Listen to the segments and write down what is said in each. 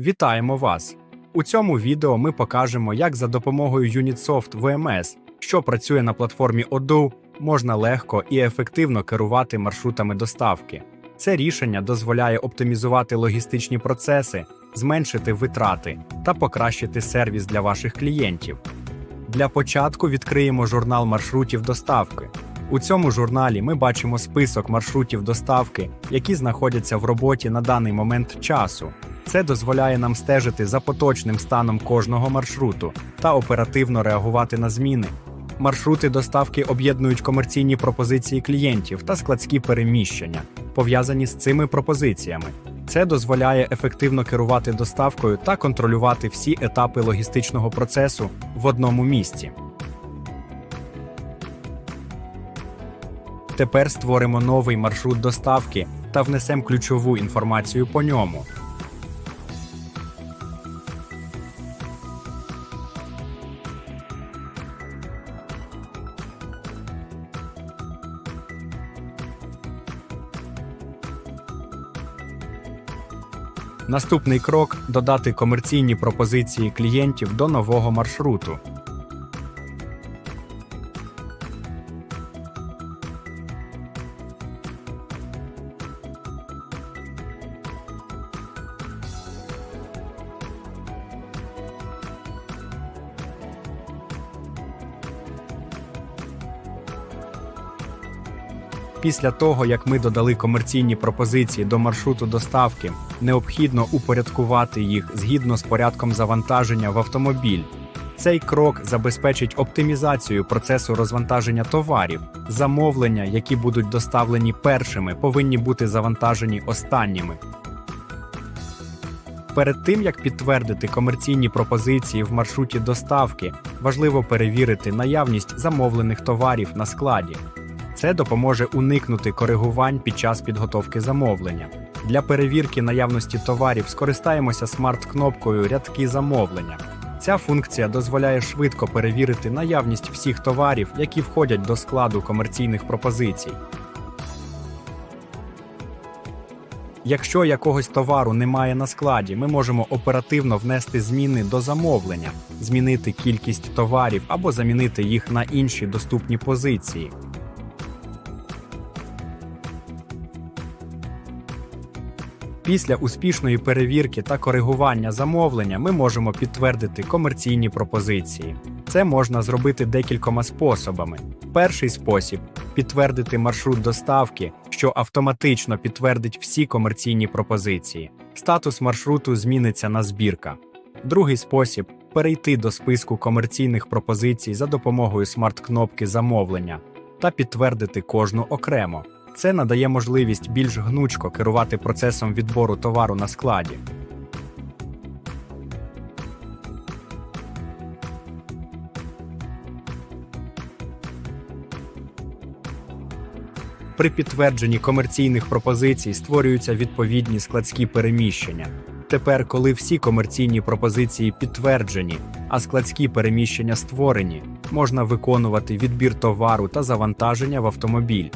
Вітаємо вас! У цьому відео ми покажемо, як за допомогою Unitsoft VMS, що працює на платформі Odoo, можна легко і ефективно керувати маршрутами доставки. Це рішення дозволяє оптимізувати логістичні процеси, зменшити витрати та покращити сервіс для ваших клієнтів. Для початку відкриємо журнал маршрутів доставки. У цьому журналі ми бачимо список маршрутів доставки, які знаходяться в роботі на даний момент часу. Це дозволяє нам стежити за поточним станом кожного маршруту та оперативно реагувати на зміни. Маршрути доставки об'єднують комерційні пропозиції клієнтів та складські переміщення, пов'язані з цими пропозиціями. Це дозволяє ефективно керувати доставкою та контролювати всі етапи логістичного процесу в одному місці. Тепер створимо новий маршрут доставки та внесемо ключову інформацію по ньому. Наступний крок додати комерційні пропозиції клієнтів до нового маршруту. Після того, як ми додали комерційні пропозиції до маршруту доставки, необхідно упорядкувати їх згідно з порядком завантаження в автомобіль. Цей крок забезпечить оптимізацію процесу розвантаження товарів. Замовлення, які будуть доставлені першими, повинні бути завантажені останніми. Перед тим як підтвердити комерційні пропозиції в маршруті доставки, важливо перевірити наявність замовлених товарів на складі. Це допоможе уникнути коригувань під час підготовки замовлення. Для перевірки наявності товарів скористаємося смарт-кнопкою Рядки замовлення. Ця функція дозволяє швидко перевірити наявність всіх товарів, які входять до складу комерційних пропозицій. Якщо якогось товару немає на складі, ми можемо оперативно внести зміни до замовлення, змінити кількість товарів або замінити їх на інші доступні позиції. Після успішної перевірки та коригування замовлення ми можемо підтвердити комерційні пропозиції. Це можна зробити декількома способами. Перший спосіб підтвердити маршрут доставки, що автоматично підтвердить всі комерційні пропозиції. Статус маршруту зміниться на збірка. Другий спосіб перейти до списку комерційних пропозицій за допомогою смарт-кнопки замовлення та підтвердити кожну окремо. Це надає можливість більш гнучко керувати процесом відбору товару на складі. При підтвердженні комерційних пропозицій створюються відповідні складські переміщення. Тепер, коли всі комерційні пропозиції підтверджені, а складські переміщення створені, можна виконувати відбір товару та завантаження в автомобіль.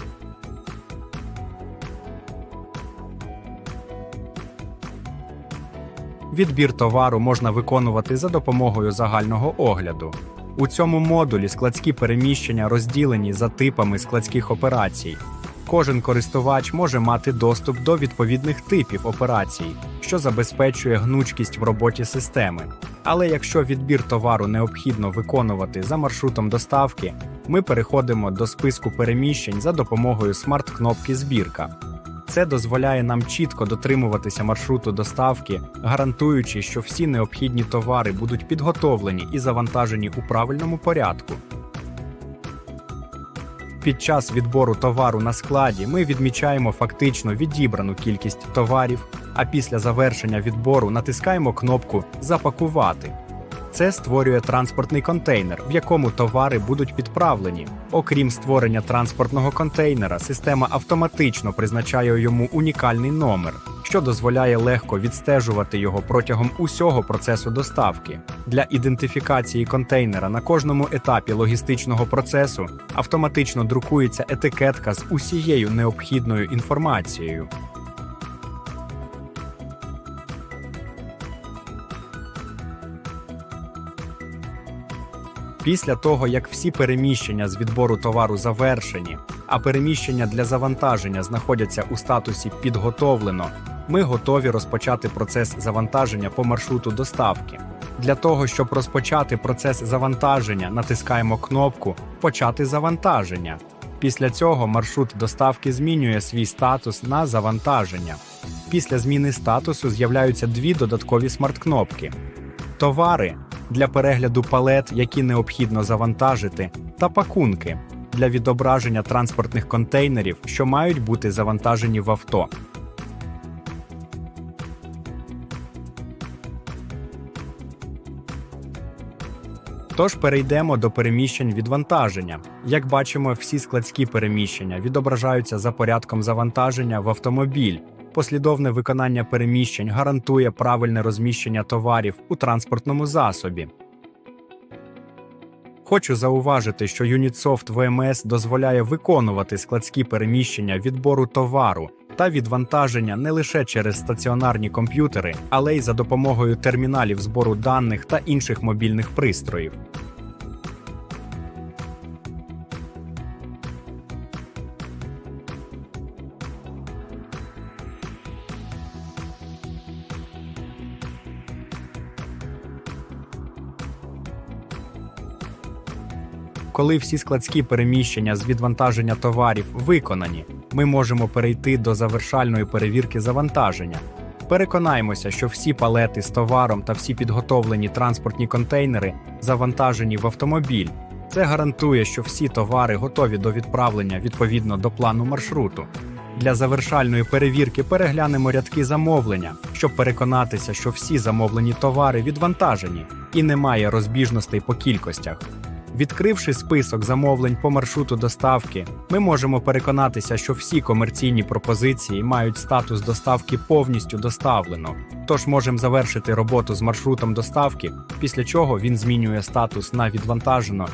Відбір товару можна виконувати за допомогою загального огляду. У цьому модулі складські переміщення розділені за типами складських операцій. Кожен користувач може мати доступ до відповідних типів операцій, що забезпечує гнучкість в роботі системи. Але якщо відбір товару необхідно виконувати за маршрутом доставки, ми переходимо до списку переміщень за допомогою смарт-кнопки Збірка. Це дозволяє нам чітко дотримуватися маршруту доставки, гарантуючи, що всі необхідні товари будуть підготовлені і завантажені у правильному порядку. Під час відбору товару на складі ми відмічаємо фактично відібрану кількість товарів, а після завершення відбору натискаємо кнопку Запакувати. Це створює транспортний контейнер, в якому товари будуть підправлені. Окрім створення транспортного контейнера, система автоматично призначає йому унікальний номер, що дозволяє легко відстежувати його протягом усього процесу доставки. Для ідентифікації контейнера на кожному етапі логістичного процесу автоматично друкується етикетка з усією необхідною інформацією. Після того, як всі переміщення з відбору товару завершені, а переміщення для завантаження знаходяться у статусі підготовлено, ми готові розпочати процес завантаження по маршруту доставки. Для того, щоб розпочати процес завантаження, натискаємо кнопку Почати завантаження. Після цього маршрут доставки змінює свій статус на завантаження. Після зміни статусу з'являються дві додаткові смарт-кнопки: товари для перегляду палет, які необхідно завантажити, та пакунки для відображення транспортних контейнерів, що мають бути завантажені в авто. Тож перейдемо до переміщень відвантаження. Як бачимо, всі складські переміщення відображаються за порядком завантаження в автомобіль. Послідовне виконання переміщень гарантує правильне розміщення товарів у транспортному засобі. Хочу зауважити, що Unitsoft VMS дозволяє виконувати складські переміщення відбору товару та відвантаження не лише через стаціонарні комп'ютери, але й за допомогою терміналів збору даних та інших мобільних пристроїв. Коли всі складські переміщення з відвантаження товарів виконані, ми можемо перейти до завершальної перевірки завантаження. Переконаємося, що всі палети з товаром та всі підготовлені транспортні контейнери завантажені в автомобіль. Це гарантує, що всі товари готові до відправлення відповідно до плану маршруту. Для завершальної перевірки переглянемо рядки замовлення, щоб переконатися, що всі замовлені товари відвантажені і немає розбіжностей по кількостях. Відкривши список замовлень по маршруту доставки, ми можемо переконатися, що всі комерційні пропозиції мають статус доставки повністю доставлено. Тож можемо завершити роботу з маршрутом доставки, після чого він змінює статус на відвантажено